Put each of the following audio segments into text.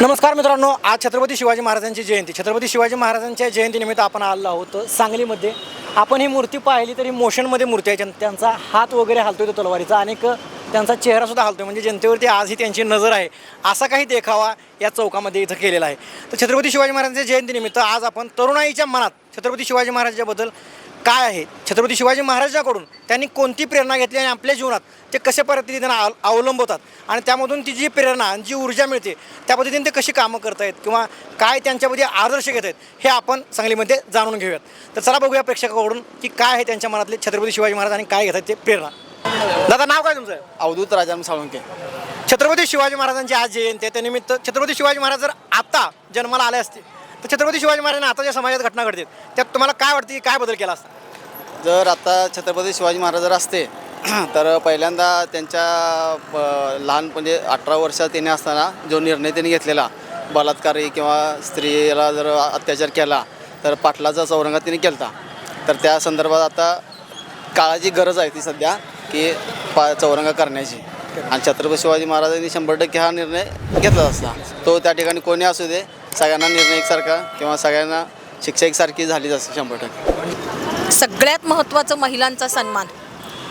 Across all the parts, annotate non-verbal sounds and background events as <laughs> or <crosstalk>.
नमस्कार मित्रांनो आज छत्रपती शिवाजी महाराजांची जयंती. छत्रपती शिवाजी महाराजांच्या जयंतीनिमित्त आपण आलो आहोत सांगलीमध्ये. आपण ही मूर्ती पाहिली तरी मोशनमध्ये मूर्ती आहे. ज्यां- त्यांचा हात वगैरे हालतोय तो तलवारीचा आणि त्यांचा चेहरासुद्धा हालतोय. म्हणजे जनतेवरती आजही त्यांची नजर आहे. असा काही देखावा या चौकामध्ये इथं केलेला आहे. तर छत्रपती शिवाजी महाराजांच्या जयंतीनिमित्त आज आपण तरुणाईच्या मनात छत्रपती शिवाजी महाराजांबद्दल काय आहे? छत्रपती शिवाजी महाराजांकडून त्यांनी कोणती प्रेरणा घेतली आणि आपल्या जीवनात ते कशा पद्धतीने अव- अवलंबवतात? आणि त्यामधून ती जी प्रेरणा आणि जी ऊर्जा मिळते त्या पद्धतीने ते कशी कामं करतायत किंवा काय त्यांच्यामध्ये आदर्श घेत आहेत हे आपण सांगलीमध्ये जाणून घेऊयात. तर चला बघूया प्रेक्षकाकडून की काय आहे त्यांच्या मनातले छत्रपती शिवाजी महाराज आणि काय घेतात ते प्रेरणा. दादा नाव काय तुमचं? अवधूत राजाराम साळुंके. छत्रपती शिवाजी महाराजांची आज जयंती आहे. त्यानिमित्त छत्रपती शिवाजी महाराज जर आता जन्माला आले असते तर छत्रपती शिवाजी महाराजांना आता ज्या समाजात घटना घडते त्यात तुम्हाला काय वाटतं की काय बदल केला असता? जर आता छत्रपती शिवाजी महाराज जर असते <clears throat> तर पहिल्यांदा त्यांच्या ब- लहान म्हणजे अठरा वर्षात त्यांनी असताना जो निर्णय त्यांनी घेतलेला बलात्कारी किंवा स्त्रीला जर अत्याचार केला तर पाटलाचा चौरंगात त्यांनी केला तर त्या संदर्भात आता काळाची गरज आहे ती सध्या की पा चौरंगा करण्याची. आणि छत्रपती शिवाजी महाराजांनी शंभर टक्के हा निर्णय घेतला असता. तो त्या ठिकाणी कोणी असू दे सगळ्यांना निर्णय एकसारखा किंवा सगळ्यांना शिक्षा एकसारखी झालीच असते शंभर टक्के. सगळ्यात महत्त्वाचं महिलांचा सन्मान.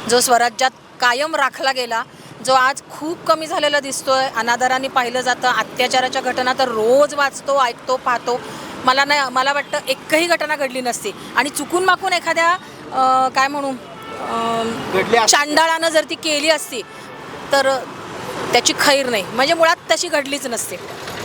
जो स्वराज्यात कायम राखला गेला जो आज खूप कमी झालेला दिसतोय. अनादराने पाहिलं जातं. अत्याचाराच्या घटना तर रोज वाचतो ऐकतो पाहतो. मला नाही मला वाटतं एकही घटना घडली नसती. आणि चुकून माकून एखाद्या काय म्हणू. चांडाळानं जर ती केली असती तर त्याची खैर नाही. म्हणजे मुळात तशी घडलीच नसते.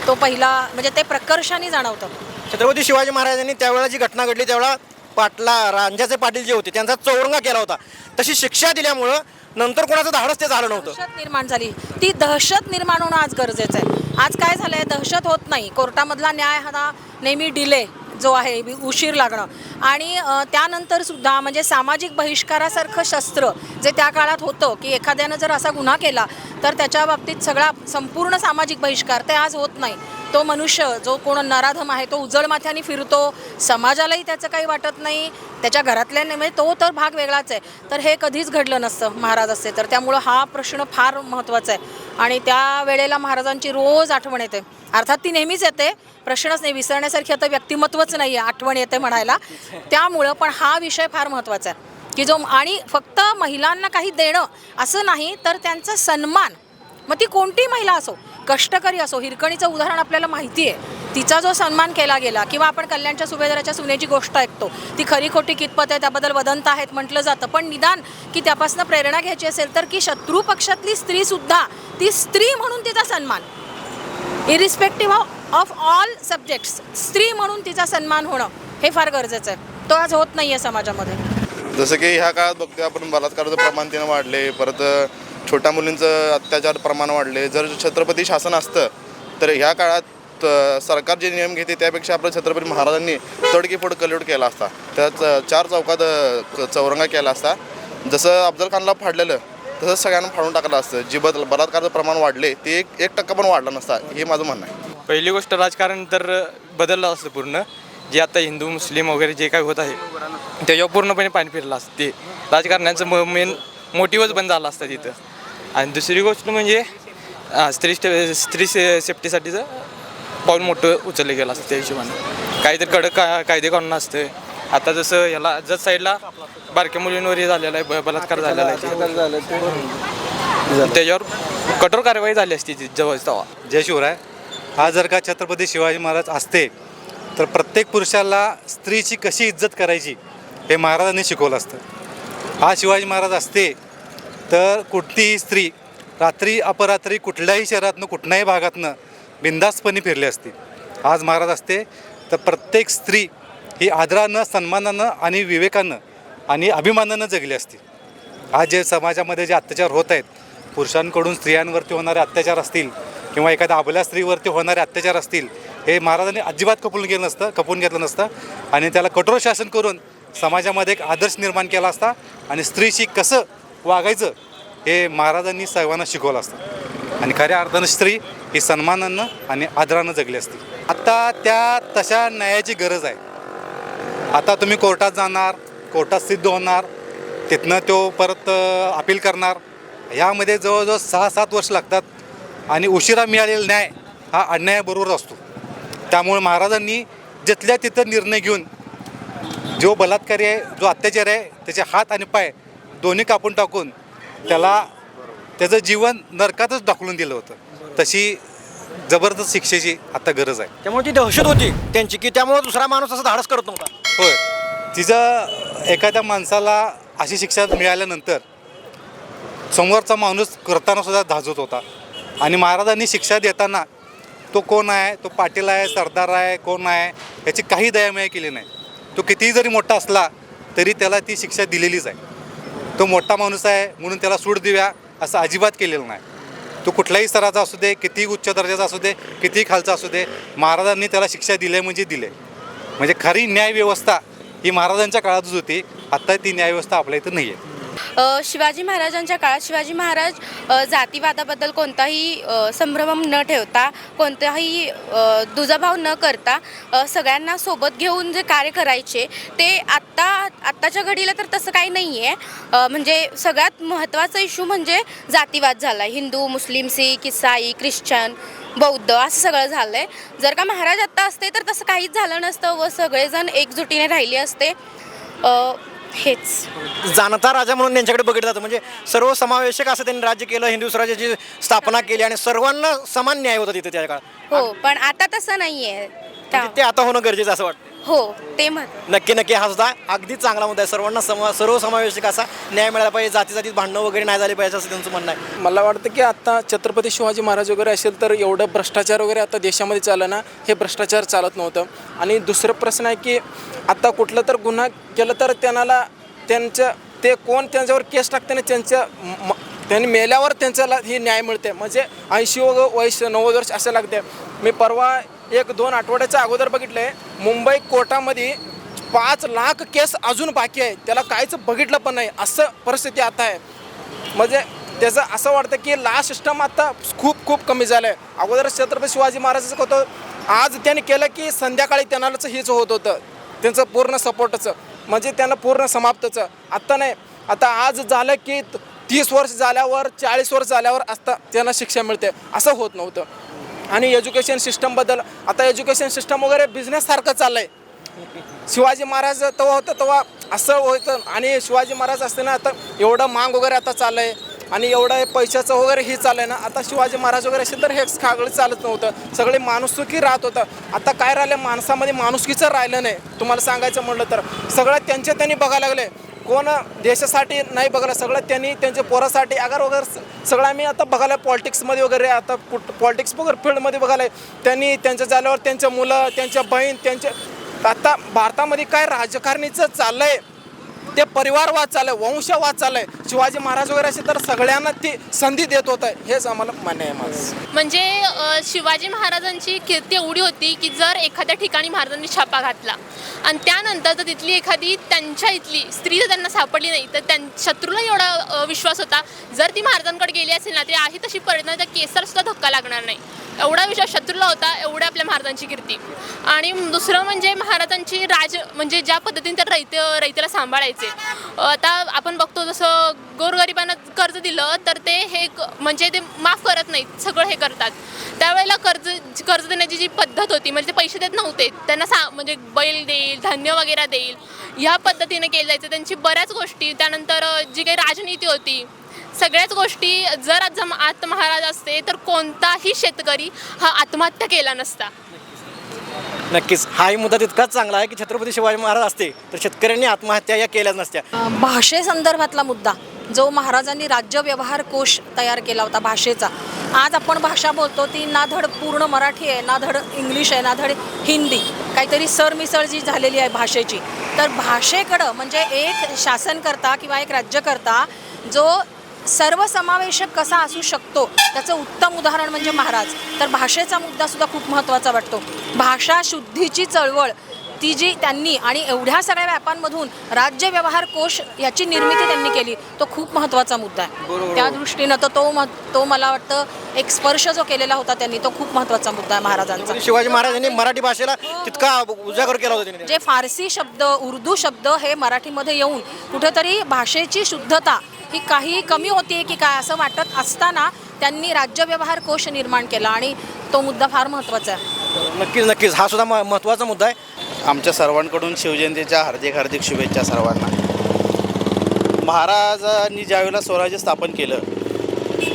तो पहिला म्हणजे ते प्रकर्षाने जाणवतं. छत्रपती शिवाजी महाराजांनी त्यावेळेला जी घटना घडली त्यावेळेला पाटला रांजाचे पाटील जे होते त्यांचा चौरंगा केला होता. तशी शिक्षा दिल्यामुळं नंतर कोणाचं धाडस ते झालं नव्हतं. दहशत निर्माण झाली. ती दहशत निर्माण होणं आज गरजेचं आहे. आज काय झालंय? दहशत होत नाही. कोर्टामधला न्याय हा नेहमी डिले. जो आहे उशीर लागणं. आणि त्यानंतर सुद्धा म्हणजे सामाजिक बहिष्कारासारखं शस्त्र जे त्या काळात होतं की एखाद्यानं जर असा गुन्हा केला तर त्याच्या बाबतीत सगळा संपूर्ण सामाजिक बहिष्कार ते आज होत नाही. तो मनुष्य जो कोण नराधम आहे तो उजळमाथ्याने फिरतो. समाजालाही त्याचं काही वाटत नाही. त्याच्या घरातल्याने म्हणजे तो तर भाग वेगळाच आहे. तर हे कधीच घडलं नसतं महाराज असते तर त्यामुळं हा प्रश्न फार महत्त्वाचा आहे. आणि त्या वेळेला महाराजांची रोज आठवण येते. अर्थात ती नेहमीच येते. प्रश्नच नाही. विसरण्यासारखी आता व्यक्तिमत्वच नाही आहे आठवण येते म्हणायला. त्यामुळं पण हा विषय फार महत्त्वाचा आहे. की जो आणि फक्त महिलांना काही देणं असं नाही तर त्यांचा सन्मान. मग ती कोणतीही महिला असो? कष्टकरी असो हिरकणीचं उदाहरण आपल्याला माहिती आहे तिचा जो सन्मान केला गेला किंवा आपण कल्याणच्या सुभेदाराच्या सुनेची गोष्ट ऐकतो ती खरी खोटी कितपत आहे त्याबद्दल वदंत आहेत म्हटलं जातं. पण निदान की त्यापासून प्रेरणा घ्यायची असेल तर की शत्रू पक्षातली स्त्रीसुद्धा ती स्त्री म्हणून तिचा सन्मान. इरिस्पेक्टिव्ह ऑफ ऑल सब्जेक्ट्स स्त्री म्हणून तिचा सन्मान होणं हे फार गरजेचं आहे. तो आज होत नाही आहे समाजामध्ये. जसं की ह्या काळात बघतोय आपण बलात्काराचं प्रमाण त्यानं वाढले परत छोट्या मुलींचं अत्याचार प्रमाण वाढले. जर छत्रपती शासन असतं तर ह्या काळात सरकार जे नियम घेते त्यापेक्षा आपल्या छत्रपती महाराजांनी तडकीफोड कल्यूट केला असता. त्यात चार चौकात क- चौरंगा केला असता. जसं अफजल खानला फाडलेलं तसंच सगळ्यांना फाडून टाकलं असतं. जी बद बलात्काराचं प्रमाण वाढले ते एक एक टक्का पण वाढला नसता हे माझं म्हणणं आहे. पहिली गोष्ट राजकारण तर बदललं असतं पूर्ण. जे आता हिंदू मुस्लिम वगैरे जे काही होत आहे त्याच्यावर पूर्णपणे पाणी फिरलं असतं. ते राजकारण्याचं मेन मोटिवच बंद झालं असतं तिथं. आणि दुसरी गोष्ट म्हणजे स्त्री स्टे- स्त्री से सेफ्टीसाठीचं पाऊल मोठं उचललं गेलं असतं त्या हिशोबाने. काहीतरी कडक का कायदे काढून असतं. आता जसं याला जत साईडला बारक्या मुलींवर हे झालेलं आहे ब- बलात्कार झालेला आहे. त्याच्यावर कठोर कारवाई झाली असती ती जवळ तेव्हा. जय शिवराय. हा जर का छत्रपती शिवाजी महाराज असते तर प्रत्येक पुरुषाला स्त्रीची कशी इज्जत करायची हे महाराजांनी शिकवलं असतं. हा शिवाजी महाराज असते तर कुठलीही स्त्री रात्री अपरात्री कुठल्याही शहरातनं कुठल्याही भागातनं बिंदास्तपणे फिरली असती. आज महाराज असते तर प्रत्येक स्त्री ही आदरानं सन्मानानं आणि विवेकानं आणि अभिमानानं जगली असती. आज जे समाजामध्ये जे अत्याचार होत आहेत पुरुषांकडून स्त्रियांवरती होणारे अत्याचार असतील किंवा एखाद्या आबल्या स्त्रीवरती होणारे अत्याचार असतील हे महाराजांनी अजिबात कपून केलं नसतं खपून घेतलं नसतं आणि त्याला कठोर शासन करून समाजामध्ये एक आदर्श निर्माण केला असता आणि स्त्रीशी कसं वागायचं हे महाराजांनी सर्वांना शिकवलं असतं. आणि खऱ्या अर्थानं स्त्री ही सन्मानानं आणि आदरानं जगली असती. आता त्या तशा न्यायाची गरज आहे. आता तुम्ही कोर्टात जाणार कोर्टात सिद्ध होणार तिथनं तो परत अपील करणार. ह्यामध्ये जवळजवळ सहा सात वर्ष लागतात आणि उशिरा मिळालेला न्याय हा अन्यायाबरोबर असतो. त्यामुळे महाराजांनी जिथल्या तिथं निर्णय घेऊन जो बलात्कारी आहे जो अत्याचार आहे त्याचे हात आणि पाय दोन्ही कापून टाकून त्याला त्याचं जीवन नरकातच ढकलून दिलं होतं. तशी जबरदस्त शिक्षेची आता गरज आहे. त्यामुळे ती दहशत होती त्यांची की त्यामुळे दुसरा माणूस असं धाडस करत नव्हता. होय. तिचं एखाद्या माणसाला अशी शिक्षा मिळाल्यानंतर समोरचा माणूस करताना सुद्धा धाजत होता. आणि महाराजांनी शिक्षा देताना तो कोण आहे तो पाटील आहे सरदार आहे कोण आहे याची काही दयामया केली नाही. तो कितीही जरी मोठा असला तरी त्याला ती शिक्षा दिलेलीच आहे. तो मोठा माणूस आहे म्हणून त्याला सूट देऊया असं अजिबात केलेलं नाही. तो कुठल्याही स्तराचा असू दे कितीही उच्च दर्जाचा असू दे कितीही खालचा असू दे महाराजांनी त्याला शिक्षा दिली म्हणजे दिले. म्हणजे खरी न्यायव्यवस्था ही महाराजांच्या काळातच होती आत्ता ती न्यायव्यवस्था आपल्या इथं नाही आहे शिवाजी महाराजांच्या काळात शिवाजी महाराज जातीवादाबद्दल कोणताही संभ्रम न ठेवता कोणताही दुजाभाव न करता सगळ्यांना सोबत घेऊन जे कार्य करायचे ते आत्ता आत्ताच्या घडीला तर तसं काही नाही आहे म्हणजे सगळ्यात महत्त्वाचा इशू म्हणजे जातीवाद झाला. आहे हिंदू मुस्लिम सिख इसाई ख्रिश्चन बौद्ध असं सगळं झालं आहे जर का महाराज आत्ता असते तर तसं काहीच झालं नसतं व सगळेजण एकजुटीने राहिले असते. हेच. जाणता राजा म्हणून त्यांच्याकडे बघितलं जातं. म्हणजे सर्व समावेशक असं त्यांनी राज्य केलं हिंदू स्वराज्याची स्थापना केली आणि सर्वांना समान न्याय होता तिथे त्या काळात. हो पण आता तसं नाही म्हणजे ते आता होणं गरजेचं असं वाटतं हो ते मत नक्की नक्की. हा सुद्धा अगदी चांगला मुद्दा आहे. सर्वांना समा सर्व समावेशक असा न्याय मिळाला पाहिजे. जाती जातीत भांडणं वगैरे नाही झाली पाहिजे असं त्यांचं म्हणणं आहे. मला वाटतं की आता छत्रपती शिवाजी महाराज वगैरे असेल तर एवढं भ्रष्टाचार वगैरे आता देशामध्ये चाललं ना हे भ्रष्टाचार चालत नव्हतं. आणि दुसरं प्रश्न आहे की आता कुठलं तर गुन्हा केलं तर त्यांना त्यांच्या ते कोण त्यांच्यावर केस टाकते ना त्यांच्या म- त्यांनी मेल्यावर त्यांच्याला ही न्याय मिळते. म्हणजे ऐंशी व वयस नव्वद वर्ष असं लागते. मी परवा एक दोन आठवड्याच्या अगोदर बघितलं मुंबई कोर्टामध्ये पाच लाख केस अजून बाकी आहे. त्याला काहीच बघितलं पण नाही. असं परिस्थिती आता आहे. म्हणजे त्याचं असं वाटतं की ला सिस्टम आता खूप खूप कमी झालं आहे अगोदर छत्रपती शिवाजी महाराजाचं होतं आज त्यांनी केलं की संध्याकाळी त्यांनाच हेच होत होतं. त्यांचं पूर्ण सपोर्टचं म्हणजे त्यांना पूर्ण समाप्तचं. आत्ता नाही. आता आज झालं की तीस वर्ष झाल्यावर चाळीस वर्ष झाल्यावर असता त्यांना शिक्षा मिळते. असं होत नव्हतं. आणि एज्युकेशन सिस्टमबद्दल आता एज्युकेशन सिस्टम वगैरे बिझनेससारखं चाललं आहे शिवाजी महाराज तेव्हा होतं तेव्हा असं होतं. आणि शिवाजी महाराज असताना आता एवढं मांग वगैरे आता चाललं आहे आणि एवढं पैशाचं वगैरे हे चाललं आहे ना आता शिवाजी महाराज वगैरे असेल तर हे खागळं चालत नव्हतं. सगळे माणुसकी राहत होतं. आता काय राहिलं माणसामध्ये माणुसकीचं राहिलं नाही. तुम्हाला सांगायचं म्हटलं तर. सगळं त्यांच्या त्यांनी बघायला लागले. कोण देशासाठी नाही बघायला सगळं त्यांनी त्यांच्या पोरासाठी अगर वगैरे स- सगळं आम्ही आता बघायला पॉलिटिक्समध्ये वगैरे आता कुठ पॉलिटिक्स वगैरे फील्डमध्ये बघायला त्यांनी त्यांच्या झाल्यावर त्यांच्या मुलं त्यांच्या बहीण त्यांच्या आता भारतामध्ये काय राजकारणीचं चाललं आहे ते परिवारवाद चाललंय वंशवाद चाललंय शिवाजी महाराज वगैरे असे तर सगळ्यांना ती संधी देत होत. आहे हेच आम्हाला मान्य आहे माझं. म्हणजे अ, शिवाजी महाराजांची कीर्ती एवढी होती की जर एखाद्या ठिकाणी महाराजांनी छापा घातला आणि त्यानंतर जर तिथली एखादी त्यांच्या इथली स्त्री जर त्यांना सापडली नाही तर त्यां शत्रूला एवढा अ, विश्वास होता. जर ती महाराजांकडे गेली असेल ना तरी आहे तशी परिणाम. त्या केसर सुद्धा धक्का लागणार नाही. एवढा विश्वास शत्रूला होता एवढ्या आपल्या महाराजांची कीर्ती. आणि दुसरं म्हणजे महाराजांची राज म्हणजे ज्या पद्धतीने त्या रैत रैतेला सांभाळायचे आता आपण बघतो जसं गोरगरिबांना कर्ज दिलं तर ते हे क- म्हणजे ते माफ करत नाहीत सगळं हे करतात. त्यावेळेला कर्ज कर्ज देण्याची जी पद्धत होती म्हणजे ते पैसे देत नव्हते. त्यांना सा म्हणजे बैल देईल धान्य वगैरे देईल ह्या पद्धतीने केलं जायचं. त्यांची बऱ्याच गोष्टी त्यानंतर जी काही राजनीती होती सगळ्याच गोष्टी जर आज जम- महाराज असते तर कोणताही शेतकरी हा आत्महत्या केला नसता. नक्कीच. हाही मुद्दा तितकाच चांगला आहे की छत्रपती शिवाजी महाराज असते तर शेतकऱ्यांनी आत्महत्या या केल्याच नसत्या. भाषेसंदर्भातला मुद्दा जो महाराजांनी राज्य व्यवहार कोश तयार केला होता भाषेचा. आज आपण भाषा बोलतो ती ना धड पूर्ण मराठी आहे ना धड इंग्लिश आहे ना धड हिंदी. काहीतरी सरमिसळ जी झालेली आहे भाषेची. तर भाषेकडं म्हणजे एक शासनकर्ता किंवा एक राज्यकर्ता जो सर्वसमावेशक कसा असू शकतो त्याचं उत्तम उदाहरण म्हणजे महाराज. तर भाषेचा मुद्दा सुद्धा खूप महत्त्वाचा वाटतो. भाषा शुद्धीची चळवळ ती जी त्यांनी आणि एवढ्या सगळ्या व्यापांमधून राज्य व्यवहार कोश याची निर्मिती त्यांनी केली तो खूप महत्त्वाचा मुद्दा आहे. त्या दृष्टीनं तर तो तो मला वाटतं एक स्पर्श जो केलेला होता त्यांनी तो खूप महत्त्वाचा मुद्दा आहे महाराजांचा. शिवाजी महाराजांनी मराठी भाषेला तितका उजागर केला होता जे फारसी शब्द उर्दू शब्द हे मराठीमध्ये येऊन कुठेतरी भाषेची शुद्धता ही काही कमी होती की काय असं वाटत असताना त्यांनी राज्यव्यवहार कोश निर्माण केला आणि तो मुद्दा फार महत्त्वाचा आहे. नक्कीच नक्कीच. हा सुद्धा म- महत्त्वाचा मुद्दा आहे. आमच्या सर्वांकडून शिवजयंतीच्या हार्दिक हार्दिक शुभेच्छा सर्वांना. महाराजांनी ज्यावेळेला स्वराज्य स्थापन केलं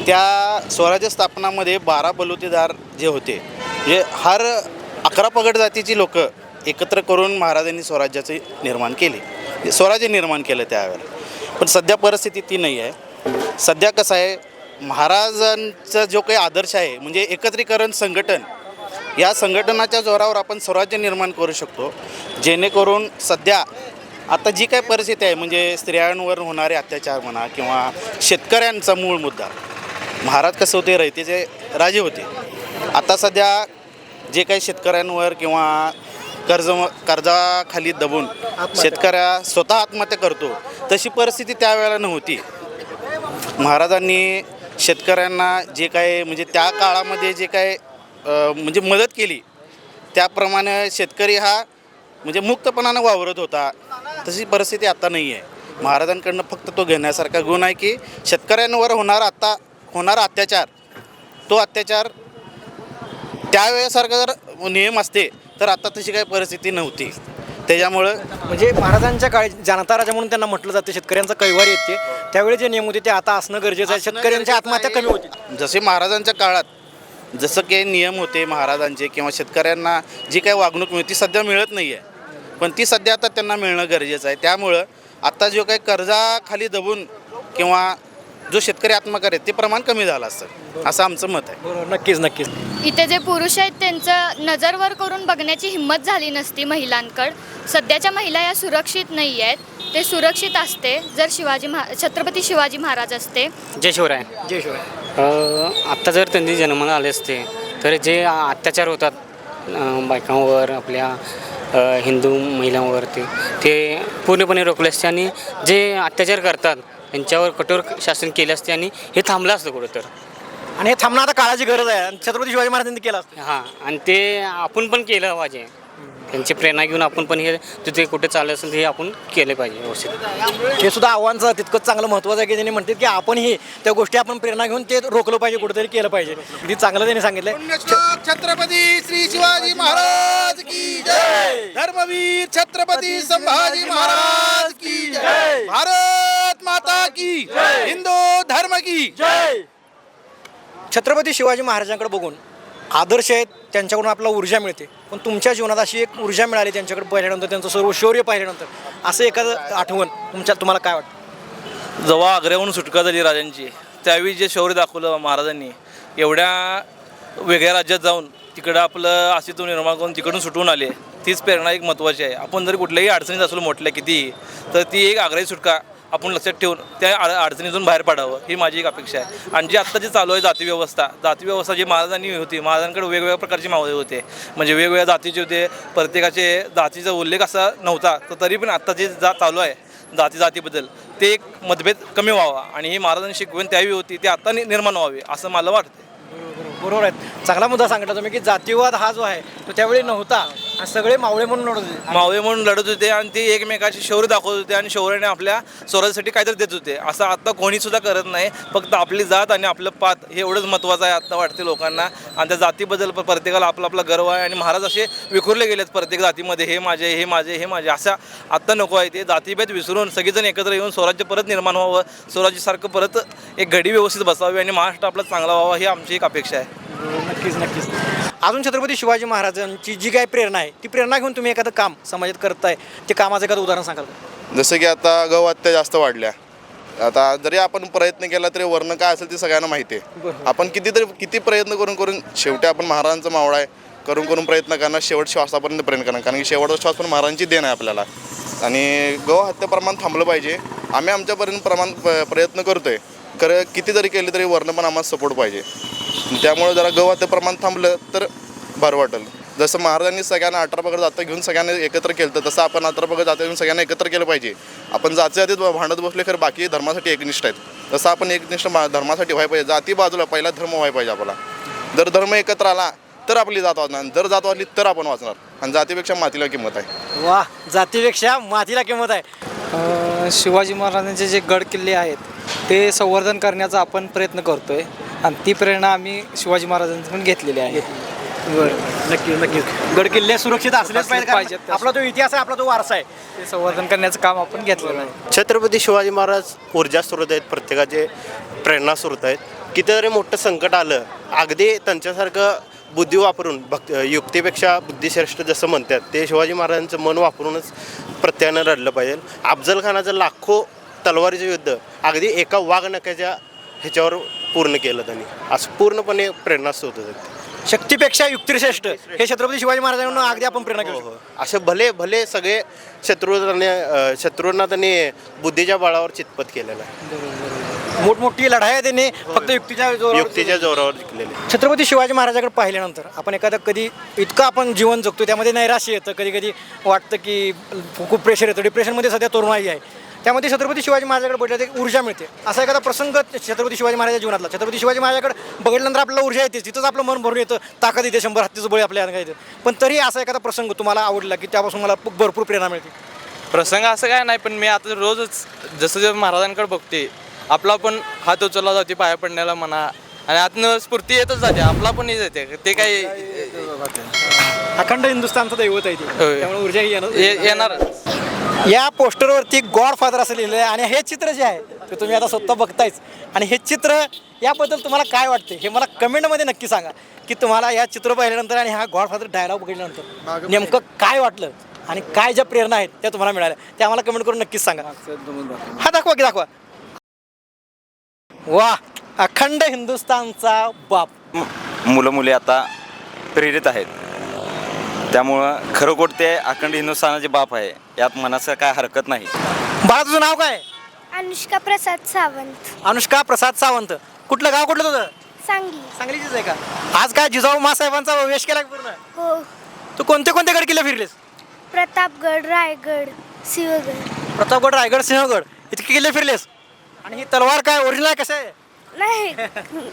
त्या स्वराज्य स्थापनामध्ये बारा बलुतेदार जे होते जे हर अकरा पगड जातीची लोक एकत्र करून महाराजांनी स्वराज्याचे निर्माण केले. स्वराज्य निर्माण केलं त्यावेळेला. पण सध्या परिस्थिती ती नाही आहे. सध्या कसं आहे महाराजांचा जो काही आदर्श आहे म्हणजे एकत्रीकरण संघटन या संघटनाच्या जोरावर आपण स्वराज्य निर्माण करू शकतो. जेणेकरून सध्या आता जी काय परिस्थिती आहे म्हणजे स्त्रियांवर होणारे अत्याचार म्हणा किंवा शेतकऱ्यांचा मूळ मुद्दा महाराज कसे होते रयतेचे राजे होते. आता सध्या जे काही शेतकऱ्यांवर किंवा कर्ज कर्जाखाली दबून शेतकऱ्या स्वतः आत्महत्या करतो तशी परिस्थिती त्यावेळेला नव्हती. महाराजांनी शेतकऱ्यांना जे काय म्हणजे त्या काळामध्ये जे काय अ, म्हणजे मदत केली. त्याप्रमाणे शेतकरी हा म्हणजे मुक्तपणानं वावरत होता. तशी परिस्थिती आता नाही आहे महाराजांकडनं फक्त तो घेण्यासारखा गुण आहे की शेतकऱ्यांवर होणारा आत्ता होणारा अत्याचार. तो अत्याचार त्यावेळेसारखा जर नियम असते तर आता तशी काही परिस्थिती नव्हती. त्याच्यामुळं म्हणजे महाराजांच्या काळी जनता राजा म्हणून त्यांना म्हटलं जाते शेतकऱ्यांचा कैवारी येते. त्यावेळी जे नियम होते ते आता असणं गरजेचं आहे. शेतकऱ्यांच्या आत्महत्या कमी होतील जसे महाराजांच्या काळात जसं काही नियम होते महाराजांचे किंवा शेतकऱ्यांना जी काही वागणूक मिळते ती सध्या मिळत नाही आहे पण ती सध्या आता त्यांना मिळणं गरजेचं आहे. त्यामुळं आता जो काही कर्जाखाली दबून किंवा जो शेतकरी आत्महत्या आहेत ते प्रमाण कमी झालं असतं असं आमचं मत आहे. बरोबर. नक्कीच नक्कीच. इथे जे पुरुष आहेत त्यांचं नजरवर करून बघण्याची हिंमत झाली नसती महिलांकड. सध्याच्या महिला या सुरक्षित नाही आहेत ते सुरक्षित असते. जर शिवाजी महा छत्रपती शिवाजी महाराज असते. जय शिवराय. जय शिवाय अ, आत्ता जर त्यांनी जन्माला आले असते तर जे अत्याचार होतात बायकांवर आपल्या हिंदू महिलांवर ते ते पूर्णपणे रोखले असते आणि जे अत्याचार करतात त्यांच्यावर कठोर शासन केले असते आणि हे थांबलं असतं कुठं तर आणि हे थांबणं आता काळाची गरज आहे आणि छत्रपती शिवाजी महाराजांनी केलं असतं. हां आणि ते आपण पण केलं पाहिजे त्यांची प्रेरणा घेऊन आपण पण हे तिथे कुठे चाललं असेल हे आपण केले पाहिजे व्यवस्थित. हे सुद्धा आव्हानचं तितकंच चांगलं महत्त्वाचं आहे की त्यांनी म्हणतात की आपणही त्या गोष्टी आपण प्रेरणा घेऊन ते रोखलं पाहिजे कुठेतरी केलं पाहिजे. अगदी चांगलं त्यांनी सांगितलंय. छत्रपती श्री शिवाजी महाराज की जय. धर्मवीर छत्रपती संभाजी महाराज की जय. भारत माता की हिंदू धर्म की जय. छत्रपती शिवाजी महाराजांकडे बघून आदर्श आहेत त्यांच्याकडून आपल्याला ऊर्जा मिळते. पण तुमच्या जीवनात अशी एक ऊर्जा मिळाली त्यांच्याकडे पाहिल्यानंतर त्यांचं सर्व शौर्य पाहिल्यानंतर. असं एखादं आठवण तुमच्या तुम्हाला काय वाटतं? जेव्हा आग्र्याहून सुटका झाली राजांची त्यावेळी जे शौर्य दाखवलं महाराजांनी एवढ्या वेगळ्या राज्यात जाऊन तिकडं आपलं अस्तित्व निर्माण करून तिकडून सुटून आले तीच प्रेरणा एक महत्त्वाची आहे. आपण जर कुठल्याही अडचणीत असलो मोठल्या कितीही तर ती एक आग्रही सुटका आपण लक्षात ठेवून त्या अड अडचणीतून बाहेर पडावं ही माझी एक अपेक्षा आहे. आणि जे आत्ता जे चालू आहे जाती व्यवस्था जाती व्यवस्था जी महाराजांनी होती महाराजांकडे वेगवेगळ्या प्रकारची मावळे होते. म्हणजे वेगवेगळ्या जातीचे होते प्रत्येकाचे जातीचा उल्लेख असा नव्हता तर तरी पण आत्ता जे जा चालू आहे जाती जातीबद्दल ते एक मतभेद कमी व्हावा आणि ही महाराजांनी शिकवण त्यावेळी होती ते आत्ता निर्माण व्हावी असं मला वाटतं बरोबर आहे. चांगला मुद्दा सांगितला तुम्ही की जातीवाद हा जो आहे तो त्यावेळी नव्हता. सगळे मावळे म्हणून लढत होते. मावळे म्हणून लढत होते आणि ते एकमेकाची शौर्य दाखवत होते आणि शौर्याने आपल्या स्वराज्यासाठी काहीतरी देत होते. असं आता कोणी सुद्धा करत नाही. फक्त आपली जात आणि आपलं पात हे एवढंच महत्त्वाचं आहे आता वाटते लोकांना. आणि त्या जातीबद्दल प- प्रत्येकाला आपला आपला गर्व आहे आणि महाराज असे विखुरले गेलेत प्रत्येक जातीमध्ये. हे माझे हे माझे हे माझे. असा आत्ता नको आहे ते जातीभेद विसरून सगळेजण एकत्र येऊन स्वराज्य परत निर्माण व्हावं. स्वराज्यासारखं परत एक घडी व्यवस्थित बसावी आणि महाराष्ट्र आपला चांगला व्हावा ही आमची एक अपेक्षा आहे. नक्कीच नक्कीच. अजून छत्रपती शिवाजी महाराजांची जी काही प्रेरणा आहे ती प्रेरणा घेऊन तुम्ही एखादं काम समाजात करताय ते कामाचं एखादं उदाहरण सांगाल? जसं की आता गौहत्या जास्त वाढल्या. आता जरी आपण प्रयत्न केला तरी वर्ण काय असेल ते सगळ्यांना माहिती आहे. आपण कितीतरी किती प्रयत्न करून करून शेवटी आपण महाराजांचा मावळा आहे. करून करून प्रयत्न करणार शेवट श्वासापर्यंत प्रयत्न करणार. कारण की शेवटचा श्वास पण महाराजांची देण आहे आपल्याला. आणि गौ हत्या प्रमाण थांबलं पाहिजे. आम्ही आमच्यापर्यंत प्रमाण प्रयत्न करतोय. खरं किती जरी केले तरी वर्ण पण आम्हाला सपोर्ट पाहिजे. त्यामुळे जरा गव्हाचं प्रमाण थांबलं तर बरं वाटेल. जसं महाराजांनी सगळ्यांना अठरा पगड जाता घेऊन सगळ्यांना एकत्र केलं तर तसं आपण अठरा पगड जाता घेऊन सगळ्यांना एकत्र केलं पाहिजे. आपण जाती जातीत भांडत बसले खरं बाकी धर्मासाठी एकनिष्ठ आहेत. तसं आपण एकनिष्ठ मा- धर्मासाठी व्हायला पाहिजे. जाती बाजूला पहिला धर्म व्हायला पाहिजे आपला. जर धर्म एकत्र आला तर आपली जात वाचणार. जर जात वाचली तर आपण वाचणार. आणि जातीपेक्षा मातीला किंमत आहे. वा जातीपेक्षा मातीला किंमत आहे. शिवाजी महाराजांचे जे गड किल्ले आहेत ते संवर्धन करण्याचा आपण प्रयत्न करतो आहे आणि ती प्रेरणा आम्ही शिवाजी महाराजांकडून घेतलेली आहे. बरं. नक्की नक्की. गड किल्ले सुरक्षित असलेच पाहिजे पाहिजेत. आपला तो इतिहास आहे आपला तो वारसा आहे. ते संवर्धन करण्याचं काम आपण घेतलेलं आहे. छत्रपती शिवाजी महाराज ऊर्जा स्रोत आहेत प्रत्येकाचे प्रेरणा स्रोत आहेत. कितीतरी मोठं संकट आलं अगदी त्यांच्यासारखं बुद्धी वापरून भक् युक्तीपेक्षा बुद्धिश्रेष्ठ जसं म्हणतात ते शिवाजी महाराजांचं मन वापरूनच प्रत्येकानं लढलं पाहिजे. अफजल खानाचं लाखो तलवारीचं युद्ध अगदी एका वाघ नक्याच्या ह्याच्यावर पूर्ण केलं त्यांनी. असं पूर्णपणे प्रेरणा स्रोत होतं शक्तीपेक्षा युक्तिश्रेष्ठ हे छत्रपती शिवाजी महाराजांना अगदी आपण प्रेरणा घेऊ शकतो. असे भले भले सगळे शत्रूने अं, शत्रूंना त्यांनी बुद्धीच्या बळावर चितपत केलेलं आहे. मोठमोठी लढाया त्यांनी फक्त युक्तीच्या जोरावर युक्तीच्या जोरावर जिंकलेले. छत्रपती शिवाजी महाराजाकडे पाहिल्यानंतर आपण एखादं कधी इतकं आपण जीवन जगतो त्यामध्ये नैराश्य येतं. कधी कधी वाटतं की खूप प्रेशर येतं. डिप्रेशनमध्ये सध्या तरुणाई आहे. त्यामध्ये छत्रपती शिवाजी महाराजाकडे बघितलं तर ऊर्जा मिळते. असा एखादा प्रसंग छत्रपती शिवाजी महाराजाच्या जीवनातला. छत्रपती शिवाजी महाराजाकडे बघितल्यानंतर आपल्याला ऊर्जा येते. तिथंच आपलं मन भरून येतं. ताकद येते शंभर हत्तीचं बळी आपल्या अंगात येतं. पण तरी असा एखादा प्रसंग तुम्हाला आवडला की त्यापासून मला भरपूर प्रेरणा मिळते? प्रसंग असं काय नाही पण मी आता रोजच जसं जसं महाराजांकडे बघते आपला पण हात उचलला जाते पाया पडण्याला म्हणा. आणि आतनं स्फूर्ती येतच जाते आपला पण येत ते काही अखंड हिंदुस्थानचं दैवत आहे ते. होय. त्यामुळे ऊर्जा ही येणार ये- येणार. या पोस्टरवरती गॉड फादर असं लिहिलं आहे आणि हे चित्र जे आहे ते तुम्ही आता स्वतः बघतायच. आणि हे चित्र याबद्दल तुम्हाला काय वाटते हे मला कमेंटमध्ये नक्की सांगा की तुम्हाला या चित्र पाहिल्यानंतर आणि हा गॉड फादर डायलॉग बघितल्यानंतर नेमकं काय वाटलं आणि काय ज्या प्रेरणा आहेत त्या तुम्हाला मिळाल्या. त्या आम्हाला कमेंट करून नक्कीच सांगा. हा दाखवा की दाखवा. वा अखंड हिंदुस्थानचा बाप. मुलं मुली आता प्रेरित आहेत. त्यामुळं खरोखर ते अखंड हिंदुस्थानाचे बाप आहे यात मनाचं काय हरकत नाही. बाळा तुझं नाव काय? अनुष्का प्रसाद सावंत. अनुष्का प्रसाद सावंत. कुठलं गाव कुठलं तुझं? सांगी सांगलीचीच आहे का? आज काय जिजाऊ मासाहेबांचा वेश केला का पूर्ण? हो. तू कोणते कोणते गड किल्ले फिरलेस? प्रतापगड रायगड सिंहगड. प्रतापगड रायगड सिंहगड. इतके किल्ले फिरलेस? आणि ही तलवार काय ओरिजिनल आहे कसं? आहे नाही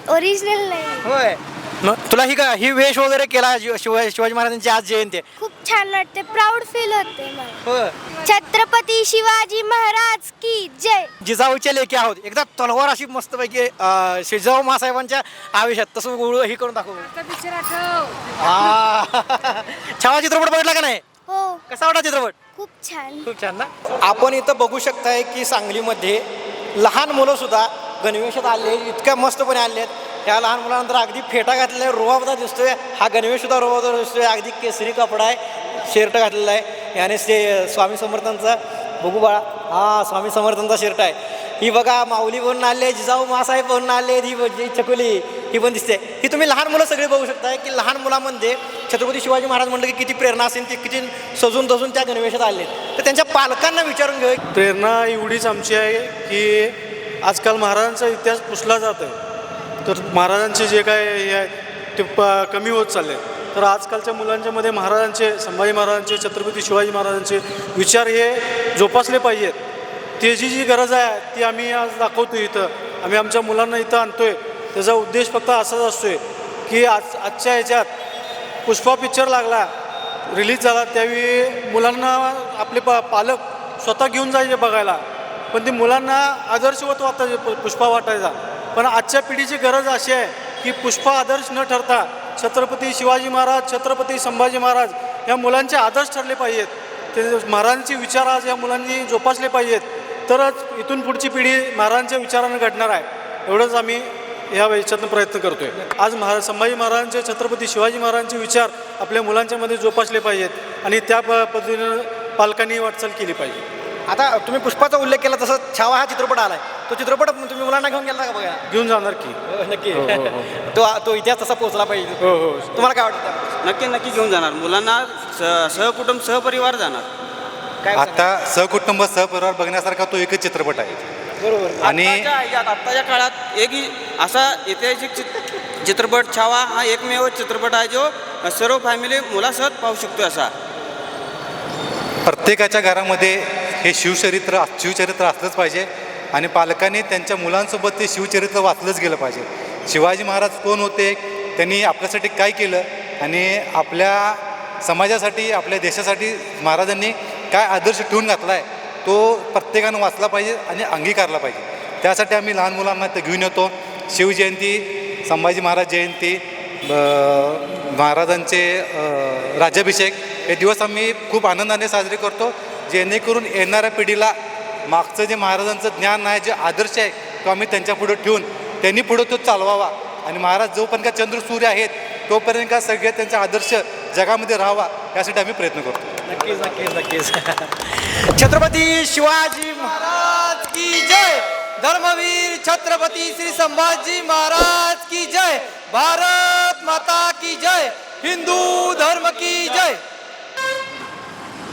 ओरिजिनल नाही. होय. मग तुला ही का ही वेश वगैरे केला शिव- शिवाजी शिवाजी महाराजांची आज जयंती आहे. खूप छान वाटते प्राऊड फील होते मला. होय. छत्रपती शिवाजी महाराज की जय. जिजाऊचे लेखी आहोत. एकदा तलवार अशी मस्तपैकी अं, जिजाऊ मासाहेबांच्या आयुष्यात तसं उघडू ही करून दाखव. आ, छावा चित्रपट बघितला का नाही? हो. कसा वाटला चित्रपट? खूप छान. खूप छान ना? आपण इथं बघू शकताय की सांगलीमध्ये लहान मुलंसुद्धा गणवेशात आले इतक्या मस्तपणे आले आहेत. ह्या लहान मुलानंतर अगदी फेटा घातलेला आहे रोवाबदा दिसतोय. हा गणवेशसुद्धा सुद्धा दिसतोय. अगदी केसरी कपडा आहे शर्ट घातलेला आहे. याने से स्वामी समर्थांचा बघू बाळा हा स्वामी समर्थांचा शर्ट आहे. ही बघा माऊली बनून आले जिजाऊ मासाहेब बनून आले ही ही चकुली ही पण दिसते. ही तुम्ही लहान मुलं सगळी बघू शकताय की लहान मुलामध्ये छत्रपती शिवाजी महाराज म्हणलं की किती प्रेरणा असेल ते किती सजून धजून त्या गणवेशात आले. तर त्यांच्या पालकांना विचारून घेऊ प्रेरणा एवढीच आमची आहे की आजकाल महाराजांचा इतिहास पुसला जात आहे. तर महाराजांचे जे काय हे आहे ते प कमी होत चालले तर आजकालच्या मुलांच्यामध्ये महाराजांचे संभाजी महाराजांचे छत्रपती शिवाजी महाराजांचे विचार हे जोपासले पाहिजेत. त्याची जी गरज आहे ती आम्ही आज दाखवतो इथं. आम्ही आमच्या मुलांना इथं आणतोय. त्याचा उद्देश फक्त असाच असतोय की आज आजच्या ह्याच्यात पुष्पा पिक्चर लागला रिलीज झाला त्यावेळी मुलांना आपले पा पालक स्वतः घेऊन जायचे बघायला. पण ते मुलांना आदर्शवत वाटायचे पु- पुष्पा वाटायचा. पण आजच्या पिढीची गरज अशी आहे की पुष्पा आदर्श न ठरता छत्रपती शिवाजी महाराज छत्रपती संभाजी महाराज या मुलांचे आदर्श ठरले पाहिजेत. ते महाराजांचे विचार आज या मुलांनी जोपासले पाहिजेत. तरच इथून पुढची पिढी महाराजांच्या विचारानं घडणार आहे. एवढंच आम्ही ह्या याच्यातनं प्रयत्न करतोय. आज महाराज संभाजी महाराजांचे छत्रपती शिवाजी महाराजांचे विचार आपल्या मुलांच्या मध्ये जोपासले पाहिजेत आणि त्या प पद्धतीनं पालकांनी वाटचाल केली पाहिजे. आता तुम्ही पुष्पाचा उल्लेख केला तसं छावा हा चित्रपट आलाय. तो चित्रपट तुम्ही मुलांना घेऊन गेला का बघा? घेऊन जाणार की. नक्की. हो, हो, हो. <laughs> तो तो इतिहास तसा पोहोचला पाहिजे. हो हो. तुम्हाला काय वाटतं नक्की नक्की घेऊन जाणार. मुलांना स- सहकुटुंब सहपरिवार जाणार. काय आता सहकुटुंब सहपरिवार बघण्यासारखा तो एकच चित्रपट आहे. बरोबर. आणि आत्ताच्या काळात एक असा ऐतिहासिक चित- चित्रपट छावा हा एकमेव चित्रपट आहे जो सर्व फॅमिली मुलासह पाहू शकतो असा. प्रत्येकाच्या घरामध्ये हे शिवचरित्र शिवचरित्र असलंच पाहिजे आणि पालकांनी त्यांच्या मुलांसोबत ते शिवचरित्र वाचलंच गेलं पाहिजे. शिवाजी महाराज कोण होते त्यांनी आपल्यासाठी काय केलं आणि आपल्या समाजासाठी आपल्या देशासाठी महाराजांनी काय आदर्श ठेवून घातला आहे तो प्रत्येकानं वाचला पाहिजे आणि अंगीकारला पाहिजे. त्यासाठी आम्ही लहान मुलांना ते घेऊन येतो. शिवजयंती संभाजी महाराज जयंती महाराजांचे राज्याभिषेक हे दिवस आम्ही खूप आनंदाने साजरे करतो. जेणेकरून येणाऱ्या पिढीला मागचं जे महाराजांचं ज्ञान आहे जे आदर्श आहे तो आम्ही त्यांच्यापुढं ठेवून त्यांनी पुढं तो चालवावा. आणि महाराज जोपर्यंत का चंद्र सूर्य आहेत तोपर्यंत का सगळे त्यांचा आदर्श जगामध्ये राहावा यासाठी आम्ही प्रयत्न करतो. नक्कीच नक्कीच नक्कीच. छत्रपती शिवाजी महाराज की जय. धर्मवीर छत्रपती श्री संभाजी महाराज की जय. भारत माता की जय. हिंदू धर्म की जय.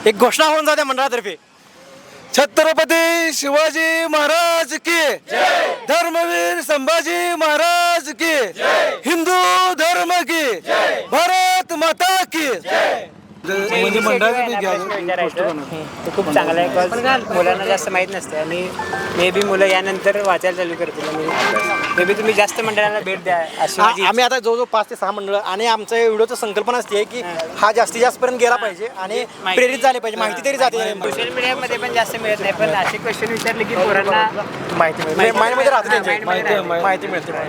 एक घोषणा होऊन जाते मंडळातर्फे. छत्रपती शिवाजी महाराज की धर्मवीर संभाजी महाराज की हिंदू धर्म की भारत माता की म्हणजे खूप चांगला आहे बिकॉज मुलांना जास्त माहीत नसते आणि मे बी मुलं यानंतर वाचायला चालू करतील आणि मे बी तुम्ही जास्त मंडळाला भेट द्या अशी आ- माझी आम्ही आता जवळजवळ पाच ते सहा मंडळ आणि आमच्या व्हिडिओचं संकल्पना असते की हा जास्तीत जास्त पर्यंत गेला पाहिजे आणि प्रेरित झाले पाहिजे माहिती तरी जाते सोशल मीडियामध्ये पण जास्त मिळत नाही पण असे क्वेश्चन विचारले की पोरांना माहिती माहितीमध्ये राहते त्यांच्या. माहिती- माहिती मिळते